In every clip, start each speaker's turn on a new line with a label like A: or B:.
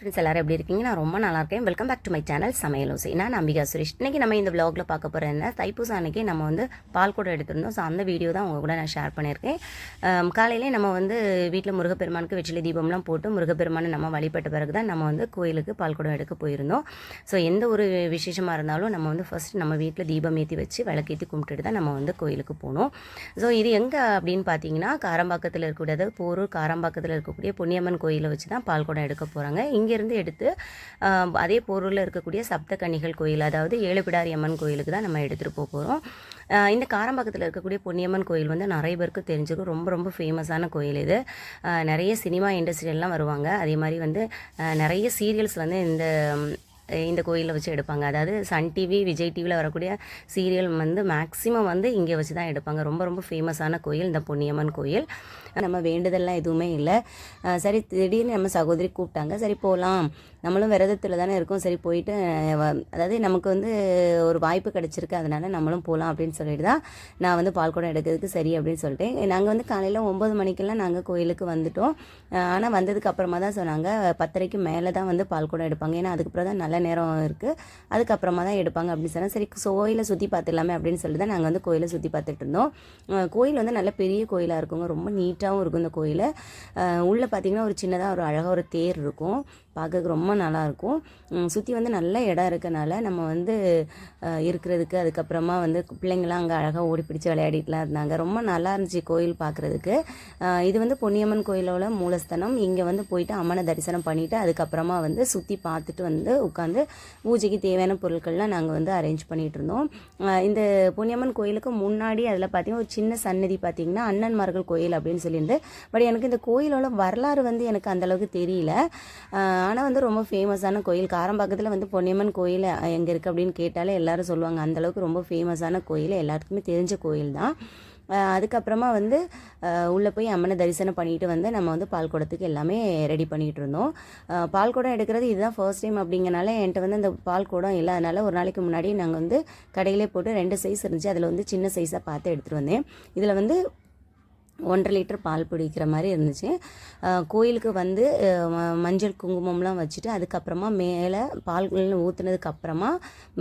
A: Friends எல்லாரும் எப்படி இருக்கீங்க? நான் ரொம்ப நல்லா இருக்கேன். Welcome back to my channel Samayal Osai. நான் அம்பிகா சுரேஷ். இன்றைக்கி நம்ம இந்த vlogல பார்க்க போகிற என்ன? தைப்பூசம் அன்னைக்கு நம்ம வந்து பால் கூட எடுத்திருந்தோம். ஸோ அந்த வீடியோ தான் உங்கள் கூட நான் ஷேர் பண்ணியிருக்கேன். காலையிலே நம்ம வந்து வீட்டில் முருகப்பெருமானுக்கு வெற்றிலை தீபம்லாம் போட்டு முருகப்பெருமானை நம்ம வழிபட்ட பிறகு தான் நம்ம வந்து கோயிலுக்கு பால் குடம் எடுக்க போயிருந்தோம். ஸோ எந்த ஒரு விசேஷமாக இருந்தாலும் நம்ம வந்து ஃபஸ்ட் நம்ம வீட்டில் தீபம் ஏற்றி வச்சு விளக்கேற்றி கும்பிட்டுட்டு தான் நம்ம வந்து கோயிலுக்கு போகணும் ஸோ இது எங்கே அப்படின்னு பார்த்தீங்கன்னா காரம்பாக்கத்தில் இருக்கக்கூடிய அதாவது போரூர் காரம்பாக்கத்தில் இருக்கக்கூடிய பொன்னியம்மன் கோயிலை வச்சு தான் பால் குடம் எடுக்க போகிறாங்க இங்கேருந்து எடுத்து அதே போரூரில் இருக்கக்கூடிய சப்த கன்னிகள் கோயில் அதாவது ஏழுபிடாரி அம்மன் கோயிலுக்கு தான் நம்ம எடுத்துகிட்டு போக போகிறோம் இந்த காரம்பாக்கத்தில் இருக்கக்கூடிய பொன்னியம்மன் கோயில் வந்து நிறைய பேருக்கு தெரிஞ்சுக்கும் ரொம்ப ரொம்ப ஃபேமஸான கோயில் இது. நிறைய சினிமா இண்டஸ்ட்ரியெல்லாம் வருவாங்க. அதே மாதிரி வந்து நிறைய சீரியல்ஸ் வந்து இந்த இந்த கோயிலில் வச்சு எடுப்பாங்க. அதாவது சன் டிவி விஜய் டிவியில் வரக்கூடிய சீரியல் வந்து மேக்ஸிமம் வந்து இங்கே வச்சு தான் எடுப்பாங்க. ரொம்ப ரொம்ப ஃபேமஸான கோயில் இந்த பொன்னியம்மன் கோயில். நம்ம வேண்டுதல்லாம் எதுவுமே இல்லை. சரி திடீர்னு நம்ம சகோதரி கூப்பிட்டாங்க. சரி போகலாம் நம்மளும் விரதத்தில் தானே இருக்கோம். சரி போயிட்டு அதாவது நமக்கு வந்து ஒரு வாய்ப்பு கிடச்சிருக்கு. அதனால் நம்மளும் போகலாம் அப்படின்னு சொல்லிட்டு தான் நான் வந்து பால்குடம் எடுக்கிறதுக்கு சரி அப்படின்னு சொல்லிட்டு நாங்கள் வந்து காலையில் ஒம்பது மணிக்கெல்லாம் நாங்கள் கோயிலுக்கு வந்துட்டோம். ஆனால் வந்ததுக்கு அப்புறமா தான் சொன்னாங்க பத்தரைக்கு மேலே தான் வந்து பால்குடம் எடுப்பாங்க. ஏன்னா அதுக்கப்புறம் தான் நல்ல நேரம் இருக்குது அதுக்கப்புறமா தான் எடுப்பாங்க அப்படின்னு சொன்னால் சரி கோயிலை சுற்றி பார்த்துடலாமே அப்படின்னு சொல்லிட்டு தான் நாங்கள் வந்து கோயிலை சுற்றி பார்த்துட்டு இருந்தோம். கோயில் வந்து நல்ல பெரிய கோயிலாக இருக்குங்க. ரொம்ப நீட்டாக நீட்டாகவும் இருக்கும் இந்த கோயில். உள்ளே பார்த்தீங்கன்னா ஒரு சின்னதாக ஒரு அழகாக ஒரு தேர் இருக்கும். பார்க்கறதுக்கு ரொம்ப நல்லாயிருக்கும். சுற்றி வந்து நல்ல இடம் இருக்கனால நம்ம வந்து இருக்கிறதுக்கு அதுக்கப்புறமா வந்து பிள்ளைங்களாம் அங்கே அழகாக ஓடி பிடிச்சி விளையாடிட்டுலாம் இருந்தாங்க. ரொம்ப நல்லா இருந்துச்சு கோயில் பார்க்குறதுக்கு. இது வந்து பொன்னியம்மன் கோயிலோட மூலஸ்தனம். இங்கே வந்து போயிட்டு அம்மனை தரிசனம் பண்ணிவிட்டு அதுக்கப்புறமா வந்து சுற்றி பார்த்துட்டு வந்து உட்காந்து பூஜைக்கு தேவையான பொருட்கள்லாம் நாங்கள் வந்து அரேஞ்ச் பண்ணிகிட்டு இருந்தோம். இந்த பொன்னியம்மன் கோயிலுக்கு முன்னாடி அதில் பார்த்தீங்கன்னா ஒரு சின்ன சன்னதி பார்த்தீங்கன்னா அண்ணன்மார்கள் கோயில் அப்படின்னு சொல்லியிருந்து பட் எனக்கு இந்த கோயிலோட வரலாறு வந்து எனக்கு அந்தளவுக்கு தெரியல. ஆனால் வந்து ரொம்ப ஃபேமஸான கோயில். காரம்பாக்கத்தில் வந்து பொன்னியம்மன் கோயில் எங்கே இருக்குது அப்படின்னு கேட்டாலே எல்லாரும் சொல்லுவாங்க. அந்தளவுக்கு ரொம்ப ஃபேமஸான கோயில். எல்லாருக்குமே தெரிஞ்ச கோயில் தான். அதுக்கப்புறமா வந்து உள்ளே போய் அம்மனை தரிசனம் பண்ணிட்டு வந்து நம்ம வந்து பால்குடத்துக்கு எல்லாமே ரெடி பண்ணிகிட்டு இருந்தோம். பால்குடம் எடுக்கிறது இதுதான் ஃபர்ஸ்ட் டைம் அப்படிங்கனால என்கிட்ட வந்து அந்த பால்குடம் இல்லாதனால ஒரு நாளைக்கு முன்னாடி நாங்கள் வந்து கடையிலே போட்டு ரெண்டு சைஸ் இருந்துச்சு. அதில் வந்து சின்ன சைஸாக பார்த்து எடுத்துகிட்டு வந்தேன். இதில் வந்து ஒன்றரை லிட்டர் பால் பிடிக்கிற மாதிரி இருந்துச்சு. கோயிலுக்கு வந்து மஞ்சள் குங்குமம்லாம் வச்சுட்டு அதுக்கப்புறமா மேலே பால் ஊற்றுனதுக்கப்புறமா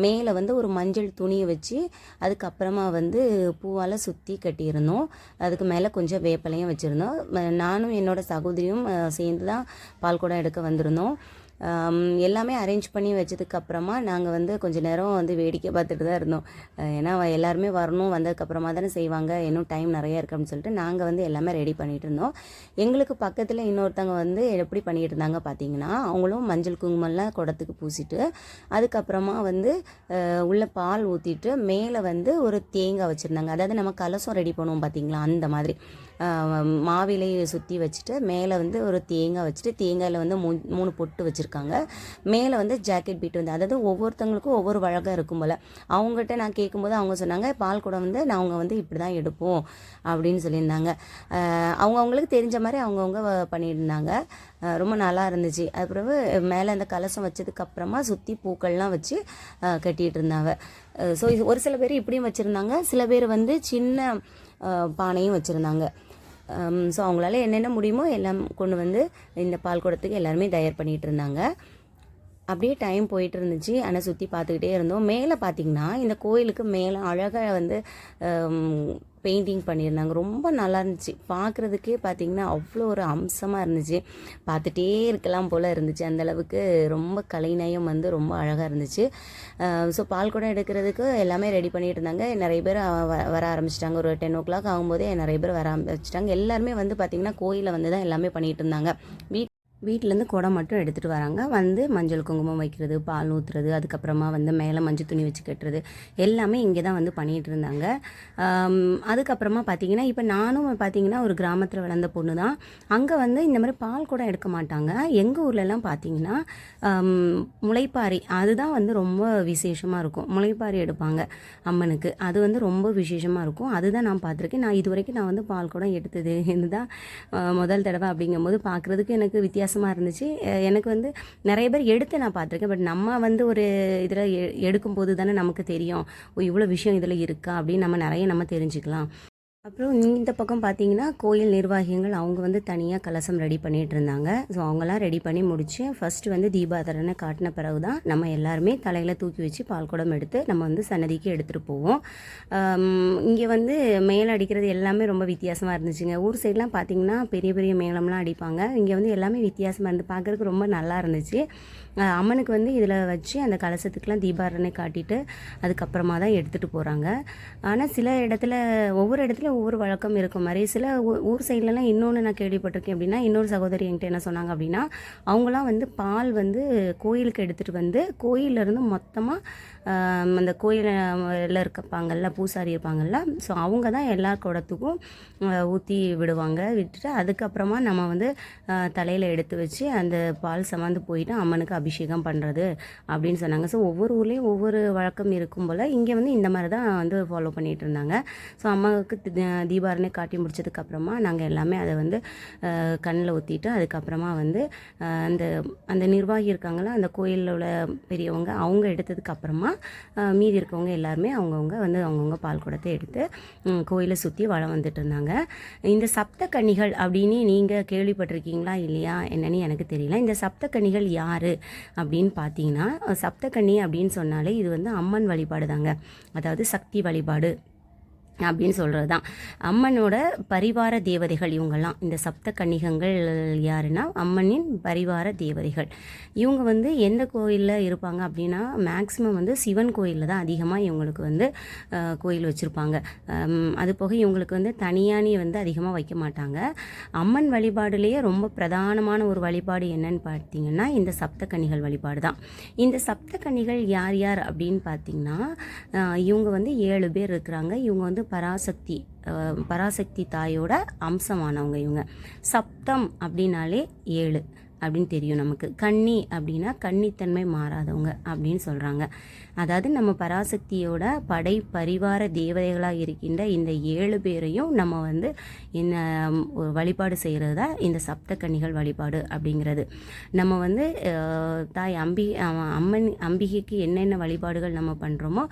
A: மேலே வந்து ஒரு மஞ்சள் துணியை வச்சு அதுக்கப்புறமா வந்து பூவால் சுற்றி கட்டியிருந்தோம். அதுக்கு மேலே கொஞ்சம் வேப்பலையும் வச்சுருந்தோம். நானும் என்னோட சகோதரியும் சேர்ந்து தான் பால் குடம் எடுக்க வந்திருந்தோம். எல்லாமே அரேஞ்ச் பண்ணி வச்சதுக்கப்புறமா நாங்கள் வந்து கொஞ்ச நேரம் வந்து வேடிக்கை பார்த்துட்டு தான் இருந்தோம். ஏன்னா எல்லாருமே வரணும் வந்ததுக்கப்புறமா தானே செய்வாங்க இன்னும் டைம் நிறையா இருக்கு அப்படின்னு சொல்லிட்டு நாங்கள் வந்து எல்லாமே ரெடி பண்ணிட்டு இருந்தோம். எங்களுக்கு பக்கத்தில் இன்னொருத்தவங்க வந்து எப்படி பண்ணிட்டு இருந்தாங்க பார்த்தீங்கன்னா அவங்களும் மஞ்சள் குங்குமம்லாம் குடத்துக்கு பூசிட்டு அதுக்கப்புறமா வந்து உள்ளே உள்ள பால் ஊற்றிட்டு மேலே வந்து ஒரு தேங்காய் வச்சுருந்தாங்க. அதாவது நம்ம கலசம் ரெடி பண்ணுவோம் பார்த்தீங்களா அந்த மாதிரி. மாவிலையை சுற்றி வச்சுட்டு மேலே வந்து ஒரு தேங்காய் வச்சுட்டு தேங்காயில் வந்து மூ மூணு பொட்டு வச்சுருக்காங்க. மேலே வந்து ஜாக்கெட் பீட் வந்து அதாவது ஒவ்வொருத்தவங்களுக்கும் ஒவ்வொரு வழக்கம் இருக்கும் போல். அவங்ககிட்ட நான் கேட்கும்போது அவங்க சொன்னாங்க பால் குடம் வந்து நாங்கள் வந்து இப்படி தான் எடுப்போம் அப்படின்னு சொல்லியிருந்தாங்க. அவங்கவுங்களுக்கு தெரிஞ்ச மாதிரி அவங்கவுங்க வ- பண்ணியிருந்தாங்க. ரொம்ப நல்லா இருந்துச்சு. அப்புறம் மேலே அந்த கலசம் வச்சதுக்கப்புறமா சுற்றி பூக்கள்லாம் வச்சு கட்டிகிட்டு இருந்தாங்க. ஸோ ஒரு சில பேர் இப்படியும் வச்சுருந்தாங்க. சில பேர் வந்து சின்ன பானையும் வச்சுருந்தாங்க. Um, ஸோ அவங்களால என்னென்ன முடியுமோ எல்லாம் கொண்டு வந்து இந்த பால் குடத்துக்கு எல்லாருமே தயார் பண்ணிகிட்டு இருந்தாங்க. அப்படியே டைம் போயிட்டு இருந்துச்சு. ஆனால் சுற்றி பார்த்துக்கிட்டே இருந்தோம். மேலே பார்த்தீங்கன்னா இந்த கோயிலுக்கு மேலே அழகாக வந்து um, பெயிண்டிங் பண்ணியிருந்தாங்க. ரொம்ப நல்லா இருந்துச்சு பார்க்குறதுக்கே பார்த்தீங்கன்னா அவ்வளோ ஒரு அம்சமாக இருந்துச்சு. பார்த்துட்டே இருக்கலாம் போல் இருந்துச்சு. அந்தளவுக்கு ரொம்ப கலைநயம் வந்து ரொம்ப அழகாக இருந்துச்சு. ஸோ பால் குடம் எடுக்கிறதுக்கு எல்லாமே ரெடி பண்ணிட்டு இருந்தாங்க. நிறைய பேர் வர ஆரம்பிச்சிட்டாங்க. ஒரு டென் ஓ கிளாக் ஆகும்போதே நிறைய பேர் வர ஆரம்பிச்சிட்டாங்க. எல்லாருமே வந்து பார்த்திங்கன்னா கோயிலில் வந்து தான் எல்லாமே பண்ணிகிட்டு இருந்தாங்க. வீட் வீட்டிலேருந்து குடம் மட்டும் எடுத்துகிட்டு வராங்க. வந்து மஞ்சள் குங்குமம் வைக்கிறது பால் ஊற்றுறது அதுக்கப்புறமா வந்து மேலே மஞ்சள் துணி வச்சு கட்டுறது எல்லாமே இங்கே தான் வந்து பண்ணிகிட்டு இருந்தாங்க. அதுக்கப்புறமா பார்த்தீங்கன்னா இப்போ நானும் பார்த்தீங்கன்னா ஒரு கிராமத்தில் வளர்ந்த பொண்ணு தான் அங்கே வந்து இந்த மாதிரி பால் குடம் எடுக்க மாட்டாங்க. எங்கள் ஊர்லலாம் பார்த்தீங்கன்னா முளைப்பாரி அதுதான் வந்து ரொம்ப விசேஷமாக இருக்கும். முளைப்பாரி எடுப்பாங்க அம்மனுக்கு. அது வந்து ரொம்ப விசேஷமாக இருக்கும். அதுதான் நான் பார்த்துருக்கேன் நான் இது வரைக்கும் நான் வந்து பால் குடம் எடுத்தது. இதுதான் முதல் தடவை அப்படிங்கும்போது பார்க்குறதுக்கு எனக்கு வித்தியாசமாக இருந்துச்சு. எனக்கு வந்து நிறைய பேர் எடுத்து நான் பார்த்துருக்கேன். பட் நம்ம வந்து ஒரு இதில் எடுக்கும்போது தானே நமக்கு தெரியும். ஓ இவ்வளோ விஷயம் இதில் இருக்கா அப்படின்னு நம்ம நிறைய நம்ம தெரிஞ்சுக்கலாம். அப்புறம் இந்த பக்கம் பார்த்தீங்கன்னா கோயில் நிர்வாகிகள் அவங்க வந்து தனியாக கலசம் ரெடி பண்ணிகிட்டு இருந்தாங்க ஸோ அவங்களாம் ரெடி பண்ணி முடிச்சு ஃபஸ்ட்டு வந்து தீபாதரனை காட்டின பிறகு தான் நம்ம எல்லாருமே தலையில் தூக்கி வச்சு பால் குடம் எடுத்து நம்ம வந்து சன்னதிக்கு எடுத்துகிட்டு போவோம். இங்கே வந்து மேலே அடிக்கிறது எல்லாமே ரொம்ப வித்தியாசமாக இருந்துச்சுங்க. ஊர் சைட்லாம் பார்த்தீங்கன்னா பெரிய பெரிய மேளம்லாம் அடிப்பாங்க. இங்கே வந்து எல்லாமே வித்தியாசமாக இருந்து பார்க்குறதுக்கு ரொம்ப நல்லா இருந்துச்சு. அம்மனுக்கு வந்து இதில் வச்சு அந்த கலசத்துக்குலாம் தீபாரணை காட்டிட்டு அதுக்கப்புறமா தான் எடுத்துகிட்டு போகிறாங்க ஆனால் சில இடத்துல ஒவ்வொரு இடத்துல ஊர் வழக்கம் இருக்கும் மாதிரி. சில ஊர் சைட்லலாம் இன்னொன்று நான் கேள்விப்பட்டிருக்கேன் அப்படின்னா இன்னொரு சகோதரி என்கிட்ட என்ன சொன்னாங்க அப்படின்னா அவங்களாம் வந்து பால் வந்து கோயிலுக்கு எடுத்துகிட்டு வந்து கோயிலேருந்து மொத்தமாக அந்த கோயிலில் இருக்கப்பாங்கள்ல பூசாரி இருப்பாங்கல்ல ஸோ அவங்க தான் எல்லா குடத்துக்கும் ஊற்றி விடுவாங்க விட்டுட்டு அதுக்கப்புறமா நம்ம வந்து தலையில் எடுத்து வச்சு அந்த பால் சமந்து போயிட்டு அம்மனுக்கு அபிஷேகம் பண்ணுறது அப்படின்னு சொன்னாங்க. ஸோ ஒவ்வொரு ஊர்லேயும் ஒவ்வொரு வழக்கம் இருக்கும் போல் இங்கே வந்து இந்த மாதிரி தான் வந்து ஃபாலோ பண்ணிகிட்டு இருந்தாங்க. ஸோ அம்மாவுக்கு தி- தீபாரணை காட்டி முடிச்சதுக்கப்புறமா நாங்கள் எல்லாமே அதை வந்து கண்ணில் ஊற்றிட்டு அதுக்கப்புறமா வந்து அந்த அந்த நிர்வாகி இருக்காங்களா அந்த கோயிலில் உள்ள பெரியவங்க அவங்க எடுத்ததுக்கு அப்புறமா மீதி இருக்கவங்க எல்லாருமே அவங்கவுங்க வந்து அவங்கவுங்க பால் குடத்தை எடுத்து கோயிலை சுற்றி வளம் வந்துட்டு இருந்தாங்க. இந்த சப்த கன்னிகள் அப்படின்னு நீங்கள் கேள்விப்பட்டிருக்கீங்களா இல்லையா? என்னன்னு எனக்கு தெரியல. இந்த சப்த கன்னிகள் யார் அப்படின்னு பார்த்தீங்கன்னா சப்த கன்னி அப்படின்னு சொன்னாலே இது வந்து அம்மன் வழிபாடு தாங்க அதாவது சக்தி வழிபாடு. அப்படின்னு சொல்கிறது தான் அம்மனோட பரிவார தேவதைகள் இவங்கெல்லாம். இந்த சப்த கன்னிகங்கள் யாருன்னா அம்மனின் பரிவார தேவதைகள். இவங்க வந்து எந்த கோயிலில் இருப்பாங்க அப்படின்னா மேக்ஸிமம் வந்து சிவன் கோயிலில் தான் அதிகமாக இவங்களுக்கு வந்து கோயில் வச்சுருப்பாங்க. அது போக இவங்களுக்கு வந்து தனியானி வந்து அதிகமாக வைக்க மாட்டாங்க. அம்மன் வழிபாடுலேயே ரொம்ப பிரதானமான ஒரு வழிபாடு என்னன்னு பார்த்தீங்கன்னா இந்த சப்த கன்னிகள் வழிபாடு தான் இந்த சப்த கன்னிகள் யார் யார் அப்படின்னு பார்த்தீங்கன்னா இவங்க வந்து ஏழு பேர் இருக்கிறாங்க. இவங்க வந்து பராசக்தி பராசக்தி தாயோட அம்சமானவங்க இவங்க. சப்தம் அப்படின்னாலே ஏழு. அப்படின்னு தெரியும் நமக்கு. கன்னி அப்படின்னா கன்னித்தன்மை மாறாதவங்க அப்படின்னு சொல்கிறாங்க அதாவது நம்ம பராசக்தியோட படை பரிவார தேவதைகளாக இருக்கின்ற இந்த ஏழு பேரையும் நம்ம வந்து என்ன வழிபாடு செய்கிறது தான் இந்த சப்த கன்னிகள் வழிபாடு அப்படிங்கிறது. நம்ம வந்து தாய் அம்பி அம்மன் அம்பிகைக்கு என்னென்ன வழிபாடுகள் நம்ம பண்ணுறோமோ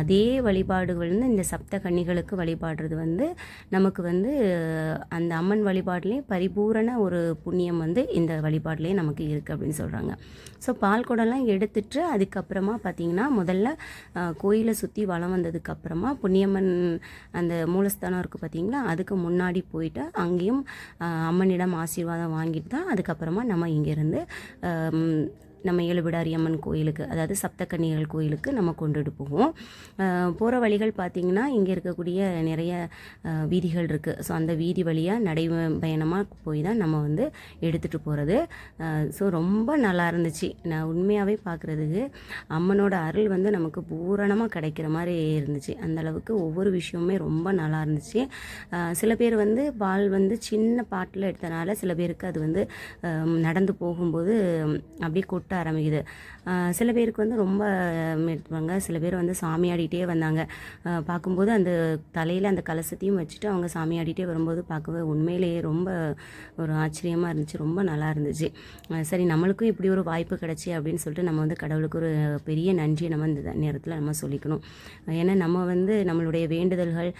A: அதே வழிபாடுகள் வந்து இந்த சப்த கன்னிகளுக்கு வழிபாடுறது வந்து நமக்கு வந்து அந்த அம்மன் வழிபாடுலேயும் பரிபூரண ஒரு புண்ணியம் வந்து இந்த வழிபாடு வழிபாடுலேயே நமக்கு இருக்குது அப்படின்னு சொல்கிறாங்க ஸோ பால் குடம்லாம் எடுத்துட்டு அதுக்கப்புறமா பார்த்தீங்கன்னா முதல்ல கோயிலை சுற்றி வலம் வந்ததுக்கப்புறமா புண்ணியம்மன் அந்த மூலஸ்தானம் இருக்குது பார்த்தீங்களா அதுக்கு முன்னாடி போயிட்டு அங்கேயும் அம்மனிடம் ஆசீர்வாதம் வாங்கிட்டு தான் அதுக்கப்புறமா நம்ம இங்கேருந்து நம்ம ஏழுபிடாரி அம்மன் கோயிலுக்கு அதாவது சப்தக்கன்னிகள் கோயிலுக்கு நம்ம கொண்டுட்டு போவோம் போகிற வழிகள் பார்த்திங்கன்னா இங்கே இருக்கக்கூடிய நிறைய வீதிகள் இருக்குது ஸோ அந்த வீதி வழியாக நடை பயணமாக போய் தான் நம்ம வந்து எடுத்துகிட்டு போகிறது ஸோ ரொம்ப நல்லா இருந்துச்சு. நான் உண்மையாகவே பார்க்குறதுக்கு அம்மனோட அருள் வந்து நமக்கு பூரணமாக கிடைக்கிற மாதிரி இருந்துச்சு. அந்த அளவுக்கு ஒவ்வொரு விஷயமுமே ரொம்ப நல்லா இருந்துச்சு. சில பேர் வந்து பால் வந்து சின்ன பாட்டில் எடுத்தனால சில பேருக்கு அது வந்து நடந்து போகும்போது அப்படியே கொட்ட ஆரம்பிக்குது. சில பேருக்கு வந்து ரொம்ப எடுப்பாங்க சில பேர் வந்து சாமி ஆடிட்டே வந்தாங்க. பார்க்கும்போது அந்த தலையில் அந்த கலசத்தையும் வச்சுட்டு அவங்க சாமி ஆடிட்டே வரும்போது பார்க்கவே உண்மையிலேயே ரொம்ப ஒரு ஆச்சரியமாக இருந்துச்சு. ரொம்ப நல்லா இருந்துச்சு. சரி நம்மளுக்கும் இப்படி ஒரு வாய்ப்பு கிடைச்சி அப்படின்னு சொல்லிட்டு நம்ம வந்து கடவுளுக்கு ஒரு பெரிய நன்றியை நம்ம இந்த நேரத்தில் நம்ம சொல்லிக்கணும். ஏன்னா நம்ம வந்து நம்மளுடைய வேண்டுதல்கள்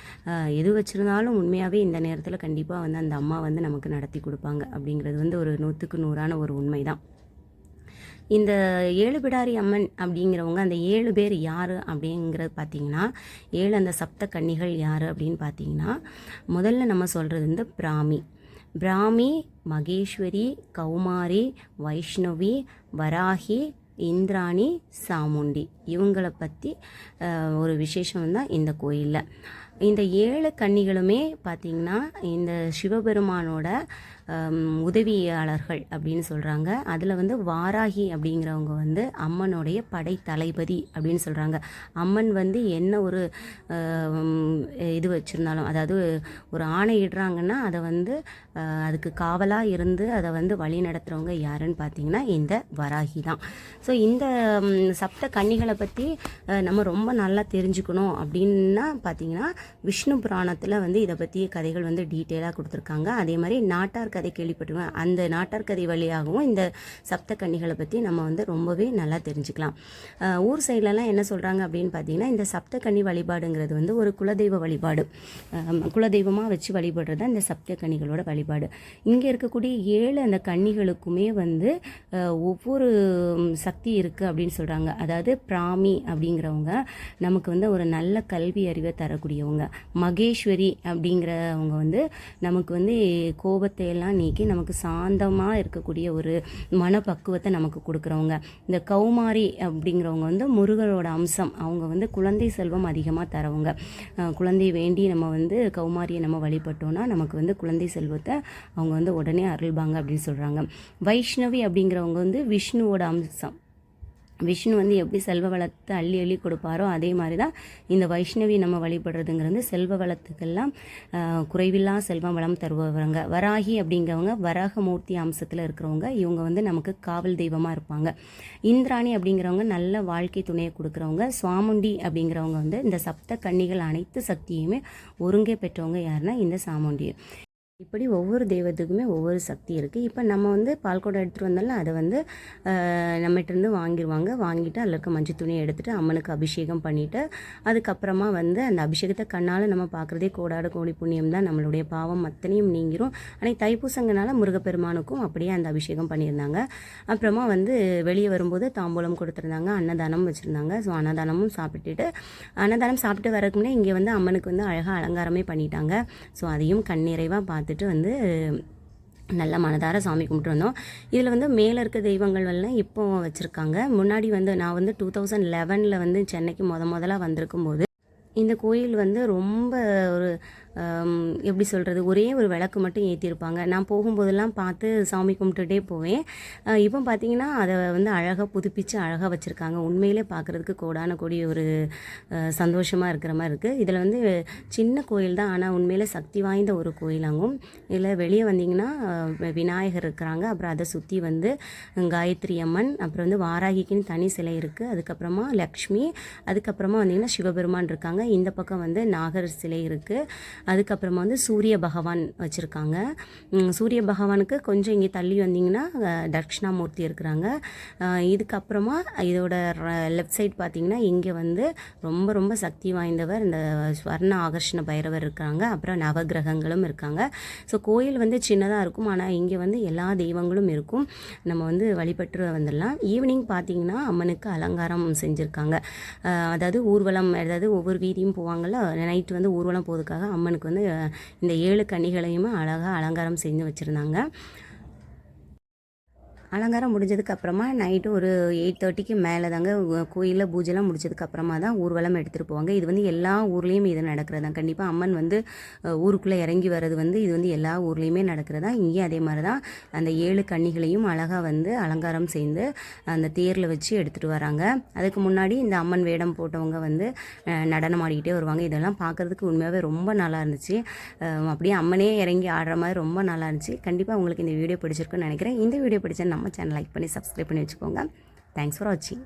A: எது வச்சுருந்தாலும் உண்மையாகவே இந்த நேரத்தில் கண்டிப்பாக வந்து அந்த அம்மா வந்து நமக்கு நடத்தி கொடுப்பாங்க அப்படிங்கிறது வந்து ஒரு நூற்றுக்கு நூறான ஒரு உண்மை தான் இந்த ஏழு பிடாரி அம்மன் அப்படிங்கிறவங்க அந்த ஏழு பேர் யார் அப்படிங்கிறது பார்த்தீங்கன்னா ஏழு அந்த சப்த கன்னிகள் யார் அப்படின்னு பார்த்தீங்கன்னா முதல்ல நம்ம சொல்கிறது வந்து பிராமி. பிராமி மகேஸ்வரி கௌமாரி வைஷ்ணவி வராகி இந்திராணி சாமுண்டி. இவங்களை பற்றி ஒரு விசேஷம் தான் இந்த கோயிலில். இந்த ஏழு கன்னிகளுமே பார்த்திங்கன்னா இந்த சிவபெருமானோட உதவியாளர்கள் அப்படின்னு சொல்கிறாங்க அதில் வந்து வாராகி அப்படிங்கிறவங்க வந்து அம்மனுடைய படை தளபதி அப்படின்னு சொல்கிறாங்க அம்மன் வந்து என்ன ஒரு இது வச்சுருந்தாலும் அதாவது ஒரு ஆணை இடுறாங்கன்னா அதை வந்து அதுக்கு காவலாக இருந்து அதை வந்து வழி நடத்துகிறவங்க யாருன்னு பார்த்தீங்கன்னா இந்த வராகி தான். ஸோ இந்த சப்த கன்னிகளை பற்றி நம்ம ரொம்ப நல்லா தெரிஞ்சுக்கணும் அப்படின்னா பார்த்திங்கன்னா விஷ்ணு புராணத்தில் வந்து இதை பற்றிய கதைகள் வந்து டீட்டெயிலாக கொடுத்துருக்காங்க. அதே மாதிரி நாட்டார் கதை கேள்விப்பட்டுவேன் அந்த நாட்டார் கதை வழியாகவும் இந்த சப்த கன்னிகளை பற்றி நம்ம வந்து ரொம்பவே நல்லா தெரிஞ்சுக்கலாம். ஊர் சைட்லலாம் என்ன சொல்கிறாங்க அப்படின்னு பார்த்தீங்கன்னா இந்த சப்த கன்னி வழிபாடுங்கிறது வந்து ஒரு குலதெய்வ வழிபாடு. குலதெய்வமாக வச்சு வழிபடுறது தான் இந்த சப்த கன்னிகளோட வழிபாடு. இங்கே இருக்கக்கூடிய ஏழு அந்த கன்னிகளுக்குமே வந்து ஒவ்வொரு சக்தி இருக்குது அப்படின்னு சொல்கிறாங்க அதாவது பிராமி அப்படிங்கிறவங்க நமக்கு வந்து ஒரு நல்ல கல்வி அறிவை தரக்கூடியவங்க. மகேஸ்வரி அப்படிங்கிறவங்க வந்து நமக்கு வந்து கோபத்தை எல்லாம் நீக்கி நமக்கு சாந்தமாக இருக்கக்கூடிய ஒரு மனப்பக்குவத்தை நமக்கு கொடுக்குறவங்க. இந்த கௌமாரி அப்படிங்கிறவங்க வந்து முருகரோட அம்சம். அவங்க வந்து குழந்தை செல்வம் அதிகமாக தரவங்க. குழந்தையை குழந்தை வேண்டி நம்ம வந்து கௌமாரியை நம்ம வழிபட்டோன்னா நமக்கு வந்து குழந்தை செல்வத்தை அவங்க வந்து உடனே அருள்பாங்க அப்படின்னு சொல்கிறாங்க வைஷ்ணவி அப்படிங்கிறவங்க வந்து விஷ்ணுவோட அம்சம். விஷ்ணு வந்து எப்படி செல்வ வளத்தை அள்ளி அள்ளி கொடுப்பாரோ அதே மாதிரி தான் இந்த வைஷ்ணவி நம்ம வழிபடுறதுங்கிறது செல்வ வளத்துக்கெல்லாம் குறைவில்லா செல்வம் வளம் தருபவங்க. வராகி அப்படிங்கிறவங்க வராகமூர்த்தி அம்சத்தில் இருக்கிறவங்க இவங்க வந்து நமக்கு காவல் தெய்வமாக இருப்பாங்க. இந்திராணி அப்படிங்கிறவங்க நல்ல வாழ்க்கை துணையை கொடுக்குறவங்க. சுவாமுண்டி அப்படிங்கிறவங்க வந்து இந்த சப்த கன்னிகள் அனைத்து சக்தியுமே ஒருங்கே பெற்றவங்க யாருன்னா இந்த சாமுண்டி இப்படி ஒவ்வொரு தெய்வத்துக்குமே ஒவ்வொரு சக்தி இருக்குது இப்போ நம்ம வந்து பால்கோடை எடுத்துகிட்டு வந்தாலும் அதை வந்து நம்மகிட்டருந்து நம்மகிட்டேருந்து வாங்கிடுவாங்க வாங்கிட்டு அதில் இருக்க மஞ்சள் துணியை எடுத்துகிட்டு அம்மனுக்கு அபிஷேகம் பண்ணிவிட்டு அதுக்கப்புறமா வந்து அந்த அபிஷேகத்தை கண்ணால் நம்ம பார்க்குறதே கோடாடு கோடி புண்ணியம் தான். நம்மளுடைய பாவம் அத்தனையும் நீங்கிரும். ஆனால் தைப்பூசங்கனால முருகப்பெருமானுக்கும் அப்படியே அந்த அபிஷேகம் பண்ணியிருந்தாங்க. அப்புறமா வந்து வெளியே வரும்போது தாம்பூலம் கொடுத்துருந்தாங்க. அன்னதானம் வச்சுருந்தாங்க. ஸோ அன்னதானமும் சாப்பிட்டுட்டு அன்னதானம் சாப்பிட்டு வரதுக்கு முன்னே இங்கே வந்து அம்மனுக்கு வந்து அழகாக அலங்காரமே பண்ணிட்டாங்க. ஸோ அதையும் கண்ணிறைவாக பார்த்துட்டு வந்து நல்ல மனதார சாமி கும்பிட்டு வந்தோம். இதில் வந்து மேலே இருக்க தெய்வங்கள் எல்லாம் இப்போ வச்சுருக்காங்க. முன்னாடி வந்து நான் வந்து டூ தௌசண்ட் லெவனில் வந்து சென்னைக்கு முத முதலாக வந்திருக்கும் போது இந்த கோயில் வந்து ரொம்ப ஒரு எப்படி சொல்கிறது ஒரே ஒரு விளக்கு மட்டும் ஏற்றிருப்பாங்க நான் போகும்போதெல்லாம் பார்த்து சாமி கும்பிட்டுட்டே போவேன். இப்போ பார்த்தீங்கன்னா அதை வந்து அழகாக புதுப்பித்து அழகாக வச்சுருக்காங்க. உண்மையிலே பார்க்குறதுக்கு கோடான கூடிய ஒரு சந்தோஷமாக இருக்கிற மாதிரி இருக்குது இதில் வந்து சின்ன கோயில் தான் ஆனால் உண்மையிலே சக்தி வாய்ந்த ஒரு கோயிலாகும். இதில் வெளியே வந்தீங்கன்னா விநாயகர் இருக்கிறாங்க. அப்புறம் அதை சுற்றி வந்து காயத்ரி அம்மன் அப்புறம் வந்து வாராகிக்குன்னு தனி சிலை இருக்குது அதுக்கப்புறமா லக்ஷ்மி அதுக்கப்புறமா வந்தீங்கன்னா சிவபெருமான் இருக்காங்க. இந்த பக்கம் வந்து நாகர் சிலை இருக்குது அதுக்கப்புறமா வந்து சூரிய பகவான் வச்சுருக்காங்க. சூரிய பகவானுக்கு கொஞ்சம் இங்கே தள்ளி வந்தீங்கன்னா தட்சிணாமூர்த்தி இருக்கிறாங்க. இதுக்கப்புறமா இதோட லெஃப்ட் சைட் பார்த்தீங்கன்னா இங்கே வந்து ரொம்ப ரொம்ப சக்தி வாய்ந்தவர் இந்த ஸ்வர்ண ஆகர்ஷண பைரவர் இருக்காங்க. அப்புறம் நவகிரகங்களும் இருக்காங்க. ஸோ கோயில் வந்து சின்னதாக இருக்கும். ஆனால் இங்கே வந்து எல்லா தெய்வங்களும் இருக்கும். நம்ம வந்து வழிபட்டு வந்துடலாம். ஈவினிங் பார்த்தீங்கன்னா அம்மனுக்கு அலங்காரம் செஞ்சுருக்காங்க. அதாவது ஊர்வலம் அதாவது ஒவ்வொரு வீதியும் போவாங்கள்ல நைட்டு வந்து ஊர்வலம் போகிறதுக்காக அம்மனுக்கு வந்து இந்த ஏழு கனிகளையும் அழகாக அலங்காரம் செஞ்சு வச்சுருந்தாங்க. அலங்காரம் முடிஞ்சதுக்கு அப்புறமா நைட்டு ஒரு எயிட் தேர்ட்டிக்கு மேலே தாங்க கோயிலில் பூஜைலாம் முடிச்சதுக்கப்புறமா தான் ஊர்வலம் எடுத்துகிட்டு போவாங்க. இது வந்து எல்லா ஊர்லேயும் இது நடக்கிறது தான். கண்டிப்பாக அம்மன் வந்து ஊருக்குள்ளே இறங்கி வர்றது வந்து இது வந்து எல்லா ஊர்லேயுமே நடக்கிறதா இங்கேயும் அதே மாதிரி தான். அந்த ஏழு கன்னிகளையும் அழகாக வந்து அலங்காரம் செய்து அந்த தேரில் வச்சு எடுத்துகிட்டு வராங்க. அதுக்கு முன்னாடி இந்த அம்மன் வேடம் போட்டவங்க வந்து நடனம் ஆடிக்கிட்டே வருவாங்க. இதெல்லாம் பார்க்குறதுக்கு உண்மையாகவே ரொம்ப நல்லா இருந்துச்சு. அப்படியே அம்மனே இறங்கி ஆடுற மாதிரி ரொம்ப நல்லா இருந்துச்சு. கண்டிப்பாக உங்களுக்கு இந்த வீடியோ பிடிச்சிருக்குன்னு நினைக்கிறேன். இந்த வீடியோ பிடிச்ச நம்ம சேனல் லைக் பண்ணி சப்ஸ்கிரைப் பண்ணி வச்சுக்கோங்க. தேங்க்ஸ் ஃபார் வாட்சிங்